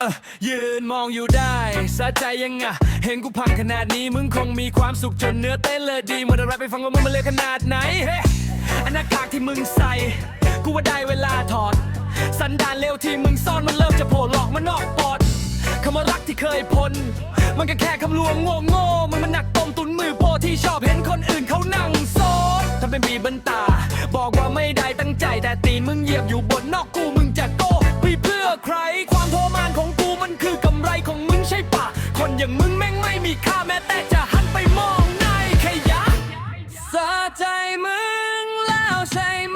เออยืนมองอยู่ได้สะใจยังอะ เห็นกูพังขนาดนี้มึงคงมีความสุขจนเนื้อเต้นเลยดีหมดอะไรไปฟังว่ามึงมันเลยขนาดไหนเฮ้อันหน้ากากที่มึงใส่ กูว่าได้เวลาถอด สันดานเลวที่มึงซ่อนมันเริ่มจะโผล่หลอกมานอกปอดคำว่ารักที่เคยพ้นมันก็แค่คำลวงโง่โง่มึงมันหนักต้มตุนมือโปที่ชอบเห็นคนอื่นเขานั่งโซดทำเป็นบีบันตาบอก ใจมึงแล้วใช่ไหม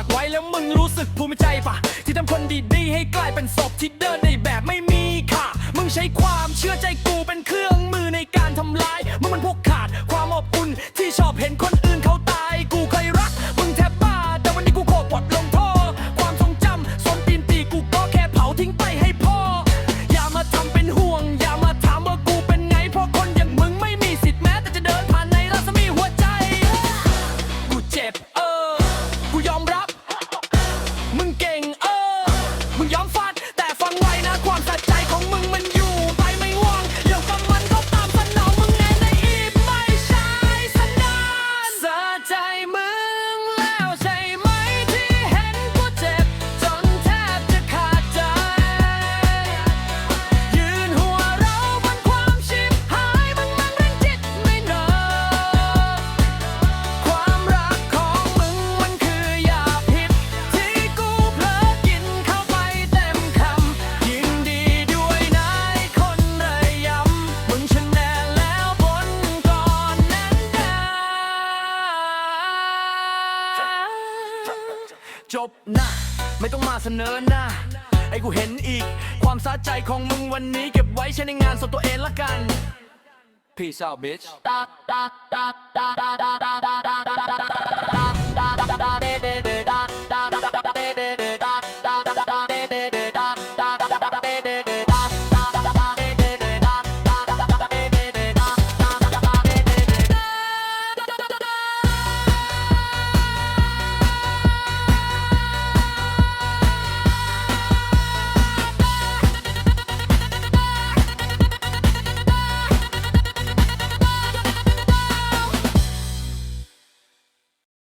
ากไว้แล้วมึงรู้สึกภูมิใจปะที่ทำคนดีๆให้กลายเป็นศพที่เดินในแบบไม่มีค่ะ มึงใช้ความเชื่อใจกูเป็นเครื่องมือในการทำลายมึงมันพวกขาดความอบอุ่นที่ชอบเห็นคนอื่นเขา จบนะ ไม่ต้องมาเสนอหน้าไอ้กูเห็นอีก ความสะใจของมึงวันนี้ เก็บไว้ใช้ในงานส่วนตัวเองละกัน Peace out bitch